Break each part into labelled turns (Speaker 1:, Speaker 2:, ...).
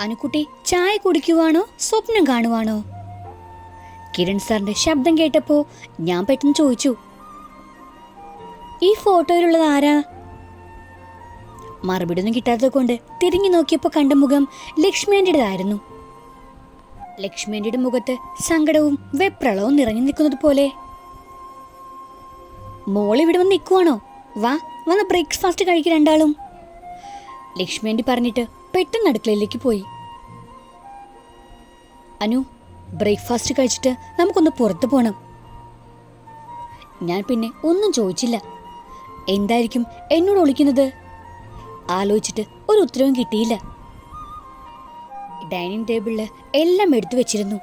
Speaker 1: അനുക്കുട്ടി ചായ കുടിക്കുവാണോ സ്വപ്നം കാണുവാണോ? കിരൺ സാറിന്റെ ശബ്ദം കേട്ടപ്പോ ഞാൻ പെട്ടെന്ന് ചോദിച്ചു ഈ ഫോട്ടോയിലുള്ളത് ആരാ? മറുപടി ഒന്നും കിട്ടാത്തത് കൊണ്ട് തിരിഞ്ഞു നോക്കിയപ്പോൾ കണ്ട മുഖം ലക്ഷ്മിയാന്റെതായിരുന്നു ലക്ഷ്മിയാന്റെയുടെ മുഖത്ത് സങ്കടവും വെപ്രളവും നിറഞ്ഞു നിൽക്കുന്നത് പോലെ. മോൾ ഇവിടെ വന്ന് നിൽക്കുവാണോ? വാ വന്ന് ബ്രേക്ക്ഫാസ്റ്റ് കഴിക്കും രണ്ടാളും. ലക്ഷ്മിയാന്റി പറഞ്ഞിട്ട് പെട്ടെന്ന് അടുക്കളയിലേക്ക് പോയി. അനു ബ്രേക്ക്ഫാസ്റ്റ് കഴിച്ചിട്ട് നമുക്കൊന്ന് പുറത്തു പോകണം ഞാൻ പിന്നെ ഒന്നും ചോദിച്ചില്ല. എന്തായിരിക്കും എന്നോട് ഒളിക്കുന്നത് ആലോചിച്ചിട്ട് ഒരു ഉത്തരവും കിട്ടിയില്ല. ഡൈനിങ് ടേബിളിൽ എല്ലാം എടുത്തു വെച്ചിരുന്നു.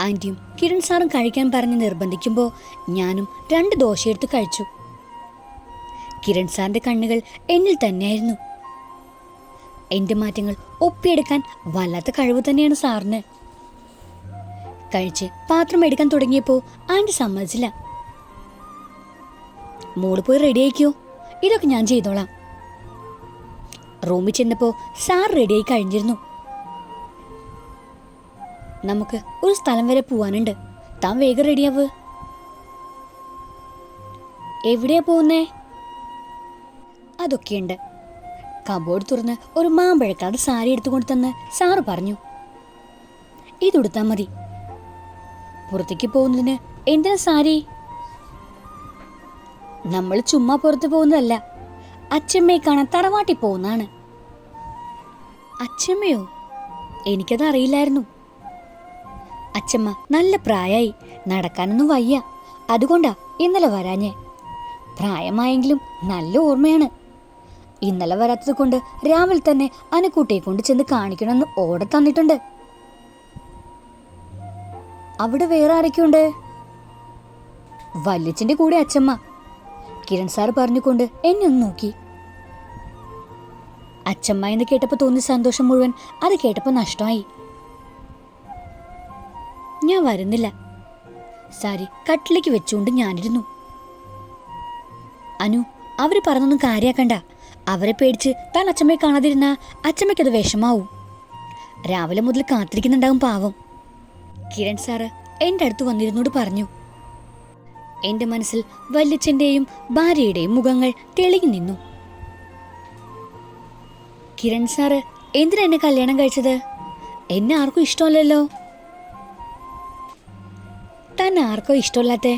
Speaker 1: ആന്റിയും കിരൺ സാറും കഴിക്കാൻ പറഞ്ഞ് നിർബന്ധിക്കുമ്പോൾ ഞാനും രണ്ട് ദോശയെടുത്ത് കഴിച്ചു. കിരൺ സാറിന്റെ കണ്ണുകൾ എന്നിൽ തന്നെയായിരുന്നു. എന്റെ മാറ്റങ്ങൾ ഒപ്പിയെടുക്കാൻ വല്ലാത്ത കഴിവ് തന്നെയാണ് സാറിന്. കഴിച്ച് പാത്രം എടുക്കാൻ തുടങ്ങിയപ്പോൾ ആന്റി സമ്മതിച്ചില്ല. മോൾ പോയി റെഡി ആയിക്കോ? ഇതൊക്കെ ഞാൻ ചെയ്തോളാം. റൂമിൽ ചെന്നപ്പോൾ സാർ റെഡിയായി കഴിഞ്ഞിരുന്നു. നമുക്ക് ഒരു സ്ഥലം വരെ പോവാനുണ്ട്. താൻ വേഗം റെഡിയാവ് എവിടെയാ പോകുന്നേ അതൊക്കെയുണ്ട്. കബോർഡ് തുറന്ന് ഒരു മാമ്പഴക്കാട് സാരി എടുത്തുകൊണ്ട് തന്ന് സാറ് പറഞ്ഞു. ഇതുടുത്താൽ മതി. പുറത്തേക്ക് പോകുന്നതിന് എന്തിനാ സാരി? നമ്മൾ ചുമ്മാ പുറത്ത് പോകുന്നതല്ല. അച്ഛമ്മയെ കാണാൻ തറവാട്ടി പോകുന്നതാണ്. അച്ഛമ്മയോ? എനിക്കത് അറിയില്ലായിരുന്നു. അച്ഛമ്മ നല്ല പ്രായായി. നടക്കാനൊന്നും വയ്യ. അതുകൊണ്ടാ ഇന്നലെ വരാഞ്ഞേ. പ്രായമായെങ്കിലും നല്ല ഓർമ്മയാണ്. ഇന്നലെ വരാത്തത് കൊണ്ട് രാവിലെ തന്നെ അനുക്കുട്ടിയെ കൊണ്ട് ചെന്ന് കാണിക്കണമെന്ന് ഓർഡർ തന്നിട്ടുണ്ട്. അവിടെ വേറെ ആരൊക്കെയുണ്ട്? വല്യച്ഛന്റെ കൂടെ അച്ഛമ്മ. കിരൺ സാർ പറഞ്ഞുകൊണ്ട് എന്നെ ഒന്ന് നോക്കി. അച്ഛമ്മ എന്ന് കേട്ടപ്പോൾ തോന്നിയ സന്തോഷം മുഴുവൻ അത് കേട്ടപ്പോൾ നഷ്ടമായി. ഞാൻ വരുന്നില്ല. സാരി കട്ടിലേക്ക് വെച്ചുകൊണ്ട് ഞാനിരുന്നു. അനു അവർ പറഞ്ഞൊന്നും കാര്യാക്കണ്ട. അവരെ പേടിച്ച് താൻ അച്ഛമ്മയെ കാണാതിരുന്ന അച്ഛമ്മയ്ക്കത് വിഷമാവും. രാവിലെ മുതൽ കാത്തിരിക്കുന്നുണ്ടാവും പാവം. കിരൺ സാറ് എന്റെ അടുത്ത് വന്നിരുന്നോട് പറഞ്ഞു എന്റെ മനസ്സിൽ വല്യച്ഛന്റെയും ഭാര്യയുടെയും മുഖങ്ങൾ തെളിഞ്ഞു നിന്നു. കിരൺ സാറ് എന്തിനാ എന്നെ കല്യാണം കഴിച്ചത്? എന്നെ ആർക്കും ഇഷ്ടമല്ലല്ലോ. തന്നെ ആർക്കോ ഇഷ്ടമല്ലാത്ത?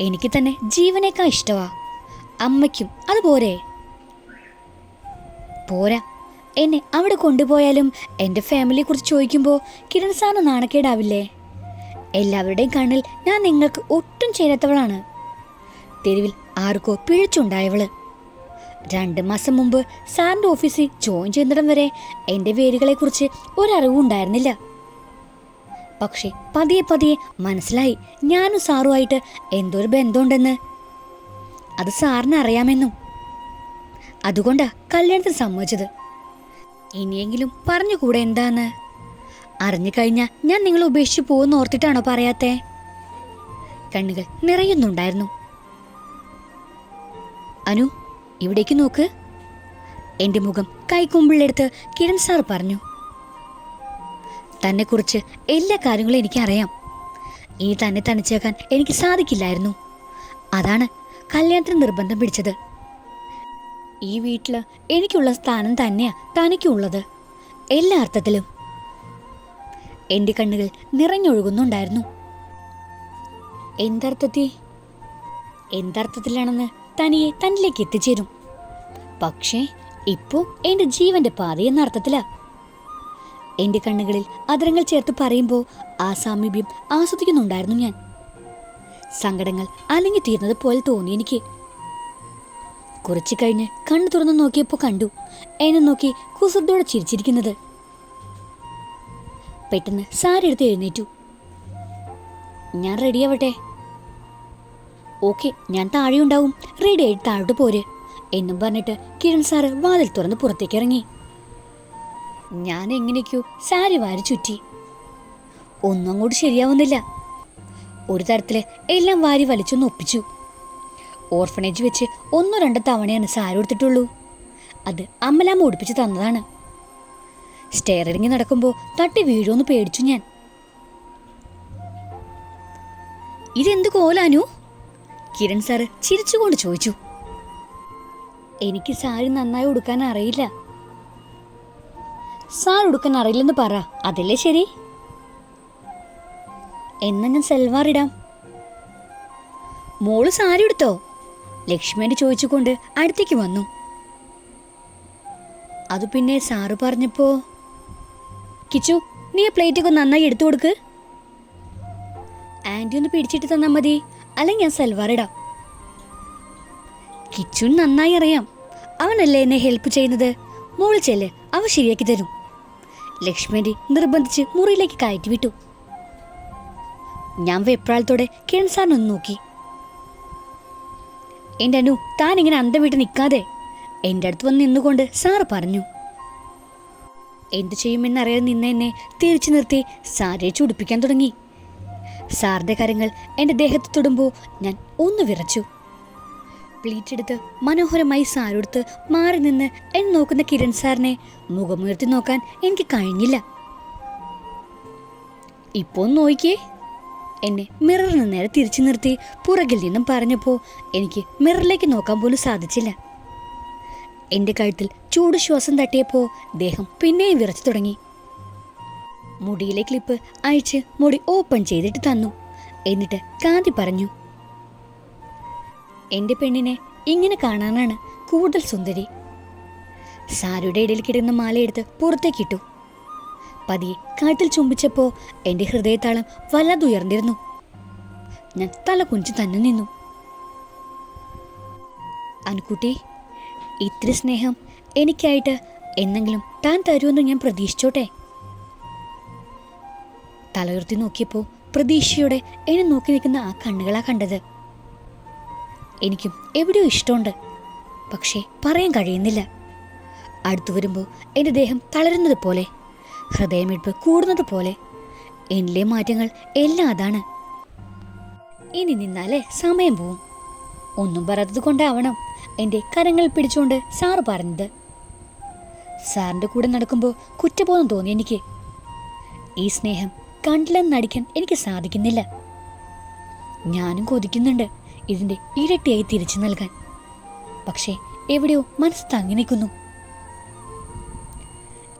Speaker 1: എനിക്ക് തന്നെ ജീവനേക്കാൾ ഇഷ്ടമാ അമ്മയ്ക്കും അതുപോരെ പോരാ. എന്നെ അവിടെ കൊണ്ടുപോയാലും എന്റെ ഫാമിലിയെ കുറിച്ച് ചോദിക്കുമ്പോൾ കിരൺ സാറിന് നാണക്കേടാവില്ലേ? എല്ലാവരുടെയും കണ്ണിൽ ഞാൻ നിങ്ങൾക്ക് ഒട്ടും ചേരാത്തവളാണ്. തെരുവിൽ ആർക്കോ പിഴച്ചുണ്ടായവൾ. രണ്ട് മാസം മുമ്പ് സാറിന്റെ ഓഫീസിൽ ജോയിൻ ചെയ്യുന്നിടം വരെ എന്റെ വേരുകളെക്കുറിച്ച് ഒരറിവും ഉണ്ടായിരുന്നില്ല പക്ഷേ പതിയെ പതിയെ മനസ്സിലായി ഞാനും സാറുമായിട്ട് എന്തൊരു ബന്ധമുണ്ടെന്ന്. അത് സാറിന് അറിയാമെന്നും. അതുകൊണ്ടാ കല്യാണത്തിന് സമ്മതിച്ചത്. ഇനിയെങ്കിലും പറഞ്ഞുകൂടെ എന്താന്ന്? അറിഞ്ഞു കഴിഞ്ഞാൽ ഞാൻ നിങ്ങളെ ഉപേക്ഷിച്ച് പോകുന്ന ഓർത്തിട്ടാണോ പറയാത്തെ? കണ്ണുകൾ നിറയുന്നുണ്ടായിരുന്നു. അനു ഇവിടേക്ക് നോക്ക്. എന്റെ മുഖം കൈക്കുമ്പിളെടുത്ത് കിരൺ സാർ പറഞ്ഞു. തന്നെക്കുറിച്ച് എല്ലാ കാര്യങ്ങളും എനിക്കറിയാം. ഇനി തന്നെ തനിച്ചേക്കാൻ എനിക്ക് സാധിക്കില്ലായിരുന്നു. അതാണ് കല്യാണത്തിന് നിർബന്ധം പിടിച്ചത്. ഈ വീട്ടിൽ എനിക്കുള്ള സ്ഥാനം തന്നെയാ തനിക്കുള്ളത്. എല്ലാ അർത്ഥത്തിലും. എന്റെ കണ്ണുകൾ നിറഞ്ഞൊഴുകുന്നുണ്ടായിരുന്നു. എന്തർത്ഥത്തി എന്തർത്ഥത്തിലാണെന്ന് തനിയെ തന്നിലേക്ക് എത്തിച്ചേരും. പക്ഷേ ഇപ്പോ എന്റെ ജീവന്റെ പാത എന്ന അർത്ഥത്തിലാ. എന്റെ കണ്ണുകളിൽ അതിരങ്ങൾ ചേർത്ത് പറയുമ്പോൾ ആ സാമീപ്യം ആസ്വദിക്കുന്നുണ്ടായിരുന്നു ഞാൻ. സങ്കടങ്ങൾ അലിഞ്ഞു തീർന്നത് പോലെ തോന്നി എനിക്ക്. കുറച്ചു കഴിഞ്ഞ് കണ്ണു തുറന്നു നോക്കിയപ്പോൾ കണ്ടു. എന്നെ നോക്കി കുസൃതോടെ ചിരിച്ചിരിക്കുന്നത്. പെട്ടെന്ന് സാരി എടുത്ത് എഴുന്നേറ്റു. ഞാൻ റെഡിയാവട്ടെ ഓക്കെ ഞാൻ താഴെയുണ്ടാവും റെഡി ആയിട്ട് താഴോട്ട് പോര്. എന്നും പറഞ്ഞിട്ട് കിരൺ സാറ് വാതിൽ തുറന്ന് പുറത്തേക്ക് ഇറങ്ങി. ഞാൻ എങ്ങനെയൊക്കെയോ സാരി വാരി ചുറ്റി. ഒന്നും അങ്ങോട്ട് ശരിയാവുന്നില്ല. ഒരു തരത്തിൽ എല്ലാം വാരി വലിച്ചൊന്ന് ഒപ്പിച്ചു. ഓർഫണേജ് വെച്ച് ഒന്നോ രണ്ടോ തവണയാണ് സാരി ഉടുത്തിട്ടുള്ളൂ. അത് അമ്മലാമ്മ ഓടിപ്പിച്ച് തന്നതാണ്. സ്റ്റെയർ ഇറങ്ങി നടക്കുമ്പോൾ തട്ടി വീഴുമെന്ന് പേടിച്ചു ഞാൻ. ഇതെന്ത് കോലാനു കിരൺ സാറ് ചിരിച്ചുകൊണ്ട് ചോദിച്ചു. എനിക്ക് സാരി നന്നായി ഉടുക്കാൻ അറിയില്ല. സാർ ഉടുക്കാൻ അറിയില്ലെന്ന് പറ അതല്ലേ ശരി? എന്നാ ഞാൻ സൽവാർ ഇടാം. മോൾ സാരി എടുത്തോ ലക്ഷ്മിയുടെ ചോദിച്ചുകൊണ്ട് അടുത്തേക്ക് വന്നു. അത് പിന്നെ സാറ് പറഞ്ഞപ്പോ കിച്ചു നീ ആ പ്ലേറ്റൊക്കെ നന്നായി എടുത്തു കൊടുക്ക്. ആന്റി ഒന്ന് പിടിച്ചിട്ട് തന്നാ മതി അല്ലെങ്കിൽ ഞാൻ സൽവാർ ഇടാം. കിച്ചുന് നന്നായി അറിയാം. അവനല്ലേ എന്നെ ഹെൽപ്പ് ചെയ്യുന്നത്? മോൾ ചെല്ല് അവ ശരിയാക്കി തരും. ലക്ഷ്മി നിർബന്ധിച്ച് മുറിയിലേക്ക് കയറ്റി വിട്ടു. ഞാൻ വെപ്രാളത്തോടെ കിരൺ സാറിനൊന്ന് നോക്കി. എന്റെ അനു താൻ ഇങ്ങനെ അന്തം വിട്ട് നിൽക്കാതെ എന്റെ അടുത്ത് വന്ന് നിന്നുകൊണ്ട് സാറ് പറഞ്ഞു. എന്തു ചെയ്യുമെന്നറിയാതെ നിന്ന എന്നെ തിരിച്ചു നിർത്തി സാരിയെ ചുടിപ്പിക്കാൻ തുടങ്ങി. സാറിന്റെ കരങ്ങൾ എന്റെ ദേഹത്ത് തൊടുമ്പോൾ ഞാൻ ഒന്ന് വിറച്ചു. പ്ലീറ്റ് എടുത്ത് മനോഹരമായി സാരെടുത്ത് മാറി നിന്ന് എന്നെ നോക്കുന്ന കിരൺ സാറിനെ മുഖമുയർത്തി നോക്കാൻ എനിക്ക് കഴിഞ്ഞില്ല. ഇപ്പോൾ നോക്കിയേ. എന്നെ മിററിന് നേരെ തിരിച്ചു നിർത്തി പുറകിൽ നിന്നും പറഞ്ഞപ്പോൾ എനിക്ക് മിററിലേക്ക് നോക്കാൻ പോലും സാധിച്ചില്ല. എന്റെ കഴുത്തിൽ ചൂട് ശ്വാസം തട്ടിയപ്പോൾ ദേഹം പിന്നെയും വിറച്ചു തുടങ്ങി. മുടിയിലെ ക്ലിപ്പ് അഴിച്ച് മുടി ഓപ്പൺ ചെയ്തിട്ട് തന്നു. എന്നിട്ട് കാന്തി പറഞ്ഞു എന്റെ പെണ്ണിനെ ഇങ്ങനെ കാണാനാണ് കൂടുതൽ സുന്ദരി. സാരിയുടെ ഇടയിൽ കിടന്ന മാലയെടുത്ത് പുറത്തേക്കിട്ടു. പതിയെ കാട്ടിൽ ചുംബിച്ചപ്പോ എന്റെ ഹൃദയത്താളം വല്ലാതെ ഉയർന്നിരുന്നു ഞാൻ തല കുഞ്ചു തന്നെ നിന്നു. അനുക്കുട്ടി ഇത്തിരി സ്നേഹം എനിക്കായിട്ട് എന്നെങ്കിലും താൻ തരുമെന്ന് ഞാൻ പ്രതീക്ഷിച്ചോട്ടെ? തലയുർത്തി നോക്കിയപ്പോൾ പ്രതീക്ഷയോടെ എന്നെ നോക്കി നിൽക്കുന്ന ആ കണ്ണുകളാ കണ്ടത്. എനിക്കും എവിടെയോ ഇഷ്ടമുണ്ട് പക്ഷേ പറയാൻ കഴിയുന്നില്ല. അടുത്തു വരുമ്പോൾ എന്റെ ദേഹം തളരുന്നത് പോലെ. ഹൃദയമിടിപ്പ് കൂടുന്നത് പോലെ. എന്നിലെ മാറ്റങ്ങൾ എല്ലാം അതാണ്. ഇനി നിന്നാലേ സമയം പോവും. ഒന്നും പറയാത്തത് കൊണ്ടാവണം എന്റെ കരങ്ങൾ പിടിച്ചുകൊണ്ട് സാറ് പറഞ്ഞത്. സാറിന്റെ കൂടെ നടക്കുമ്പോൾ കുറ്റബോധം തോന്നി എനിക്ക്. ഈ സ്നേഹം കണ്ടില്ലെന്ന് നടിക്കാൻ എനിക്ക് സാധിക്കുന്നില്ല. ഞാനും കൊതിക്കുന്നുണ്ട് ഇതിന്റെ ഇരട്ടിയായി തിരിച്ചു നൽകാൻ. പക്ഷേ എവിടെയോ മനസ്സ് തങ്ങി നിൽക്കുന്നു.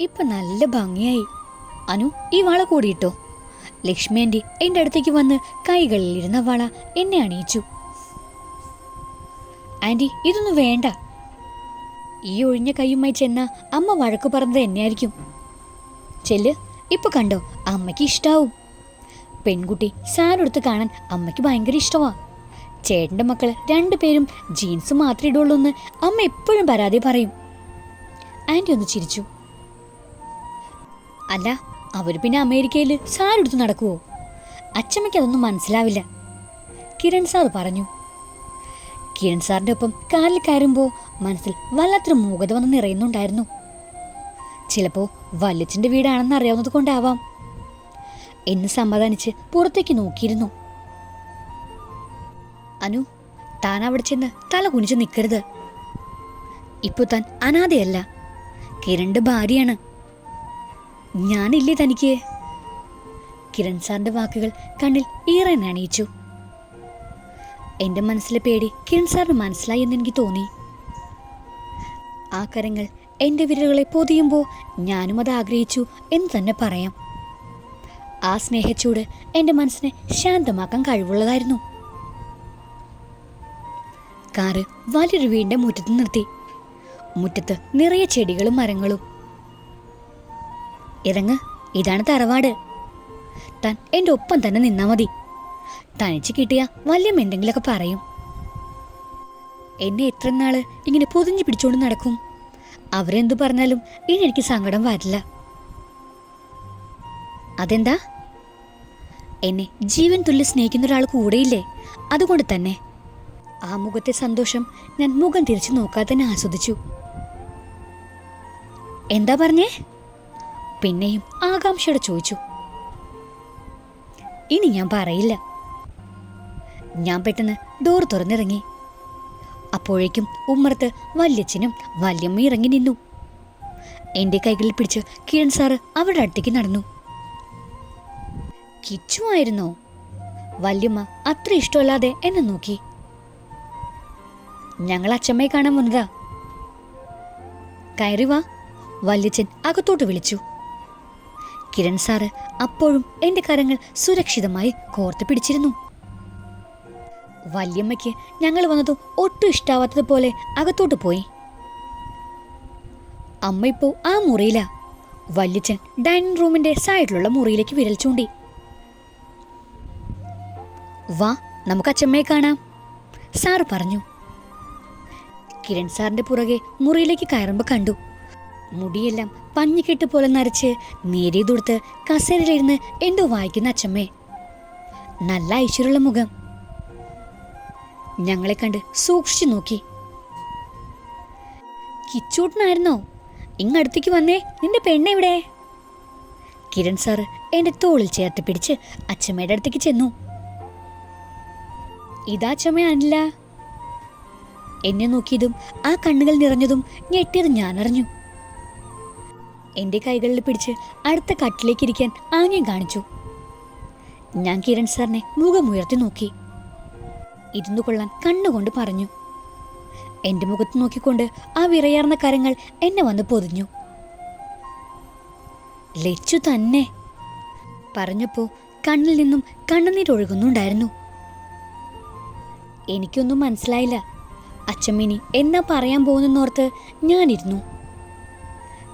Speaker 1: ഇപ്പൊ നല്ല ഭംഗിയായി. അനു ഈ വള കൂടിയിട്ടോ? ലക്ഷ്മി ആന്റി എന്റെ അടുത്തേക്ക് വന്ന് കൈകളിൽ ഇരുന്ന വള എന്നെ അണിയിച്ചു. ആന്റി ഇതൊന്നും വേണ്ട. ഈ ഒഴിഞ്ഞ കൈയുമായി ചെന്ന അമ്മ വഴക്കു പറഞ്ഞത് എന്നെയായിരിക്കും. ചെല്ല് ഇപ്പൊ കണ്ടോ അമ്മയ്ക്ക് ഇഷ്ടാവും. പെൺകുട്ടി സാരെടുത്ത് കാണാൻ അമ്മയ്ക്ക് ഭയങ്കര ഇഷ്ടമാ ചേട്ടന്റെ മക്കൾ രണ്ടുപേരും ജീൻസ് മാത്രമേ ഇടുള്ളൂ എന്ന് അമ്മ എപ്പോഴും പരാതി പറയും. ആന്റി ഒന്ന് ചിരിച്ചു. അല്ല അവർ പിന്നെ അമേരിക്കയിൽ സാരെടുത്ത് നടക്കുവോ? അച്ചമ്മയ്ക്ക് അതൊന്നും മനസ്സിലാവില്ല. കിരൺ സാർ പറഞ്ഞു. കിരൺ സാറിന്റെ ഒപ്പം കാലിൽ കയറുമ്പോൾ മനസ്സിൽ വല്ലാത്തൊരു മൂകത വന്ന് നിറയുന്നുണ്ടായിരുന്നു. ചിലപ്പോൾ വല്യച്ഛന്റെ വീടാണെന്ന് അറിയാവുന്നത് കൊണ്ടാവാം. എന്ന് സമാധാനിച്ച് പുറത്തേക്ക് നോക്കിയിരുന്നു. അനു താൻ അവിടെ ചെന്ന് തല കുനിച്ച് നിൽക്കരുത് ഇപ്പോൾ താൻ അനാഥയല്ല. കിരണ്ട് ഭാര്യയാണ്. ഞാനില്ലേ തനിക്ക്? കിരൺ സാറിന്റെ വാക്കുകൾ കണ്ണിൽ ഈറൻ അണിയിച്ചു എന്റെ മനസ്സിലെ പേടി കിരൺ സാറിന് മനസ്സിലായി എന്ന് എനിക്ക് തോന്നി. ആ കരങ്ങൾ എന്റെ വിരലുകളെ പൊതിയുമ്പോൾ ഞാനും അത് ആഗ്രഹിച്ചു എന്ന് തന്നെ പറയാം. ആ സ്നേഹച്ചൂട് എന്റെ മനസ്സിനെ ശാന്തമാക്കാൻ കഴിവുള്ളതായിരുന്നു. കാറ് വലിയൊരു വീടിന്റെ മുറ്റത്ത് നിർത്തി. മുറ്റത്ത് നിറയെ ചെടികളും മരങ്ങളും. ഇറങ്ങ്. ഇതാണ് തറവാട്. താൻ എന്റെ ഒപ്പം തന്നെ നിന്നാ മതി. തനിച്ച് കിട്ടിയ വല്യം എന്തെങ്കിലുമൊക്കെ പറയും. എന്നെ എത്ര നാൾ ഇങ്ങനെ പൊതിഞ്ഞു പിടിച്ചോണ്ട് നടക്കും. അവരെന്തു പറഞ്ഞാലും ഇനി എനിക്ക് സങ്കടം വരില്ല. അതെന്താ? എന്നെ ജീവൻ തുല്യ സ്നേഹിക്കുന്ന ഒരാൾ കൂടെയില്ലേ? അതുകൊണ്ട് തന്നെ. ആ മുഖത്തെ സന്തോഷം ഞാൻ മുഖം തിരിച്ചു നോക്കാതെ തന്നെ ആസ്വദിച്ചു. എന്താ പറഞ്ഞേ? പിന്നെയും ആകാംക്ഷയോടെ ചോദിച്ചു. ഇനി ഞാൻ പറയില്ല. ഞാൻ പെട്ടെന്ന് ഡോർ തുറന്നിറങ്ങി. അപ്പോഴേക്കും ഉമ്മർത്ത് വല്യച്ഛനും വല്യമ്മ ഇറങ്ങി നിന്നു. എന്റെ കൈകളിൽ പിടിച്ച് കിരൺ സാറ് അവരുടെ അടുത്തേക്ക് നടന്നു. കിച്ചു ആയിരുന്നോ വല്യമ്മ അത്ര ഇഷ്ടമല്ലാതെ എന്നെ നോക്കി. ഞങ്ങൾ അച്ചമ്മയെ കാണാൻ വന്നതാ. കയറി വാ വല്യച്ഛൻ അകത്തോട്ട് വിളിച്ചു. കിരൺ സാറ് അപ്പോഴും എന്റെ കരങ്ങൾ സുരക്ഷിതമായി കോർത്തു പിടിച്ചിരുന്നു. വല്യമ്മയ്ക്ക് ഞങ്ങൾ വന്നതും ഒട്ടും ഇഷ്ടാവാത്തതുപോലെ അകത്തോട്ട് പോയി. അമ്മ ഇപ്പോ ആ മുറിയില. വല്യച്ഛൻ ഡൈനിങ് റൂമിന്റെ സൈഡിലുള്ള മുറിയിലേക്ക് വിരൽ ചൂണ്ടി. വാ നമുക്ക് അച്ചമ്മയെ കാണാം. സാർ പറഞ്ഞു. കിരൺ സാറിന്റെ പുറകെ മുറിയിലേക്ക് കയറുമ്പോൾ കണ്ടു. മുടിയെല്ലാം പഞ്ഞിക്കെട്ട് പോലെ നരച്ച് നേരിയതുടുത്ത് കസേരയിലിരുന്ന് എന്തോ വായിക്കുന്ന അച്ചമ്മേ. നല്ല ഐശ്വര്യമുള്ള മുഖം. ഞങ്ങളെ കണ്ട് സൂക്ഷിച്ചു നോക്കി. കിച്ചൂട്ടനായിരുന്നോ? ഇങ്ങടുത്തേക്ക് വന്നേ നിന്റെ പെണ്ണെവിടെ കിരൺ സാറ് എന്റെ തോളിൽ ചേർത്ത് പിടിച്ച് അച്ചമ്മയുടെ അടുത്തേക്ക് ചെന്നു. ഇതാ അച്ചമ്മയാണില്ല എന്നെ നോക്കിയതും ആ കണ്ണുകൾ നിറഞ്ഞതും ഞെട്ടിയത് ഞാൻ എന്റെ കൈകളിൽ പിടിച്ച് അടുത്ത കട്ടിലേക്ക് ഇരിക്കാൻ ആംഗ്യം കാണിച്ചു. ഞാൻ കിരൺ സാറിനെ മുഖമുയർത്തി നോക്കി. ഇരുന്നു കൊള്ളാൻ കണ്ണുകൊണ്ട് പറഞ്ഞു. എന്റെ മുഖത്ത് നോക്കിക്കൊണ്ട് ആ വിറയാർന്ന കരങ്ങൾ എന്നെ വന്ന് പൊതിഞ്ഞു. ലച്ചു തന്നെ. പറഞ്ഞപ്പോ കണ്ണിൽ നിന്നും കണ്ണുനീരൊഴുകുന്നുണ്ടായിരുന്നു എനിക്കൊന്നും മനസ്സിലായില്ല. അച്ചമ്മിനി എന്നാ പറയാൻ പോകുന്നെന്നോർത്ത് ഞാനിരുന്നു.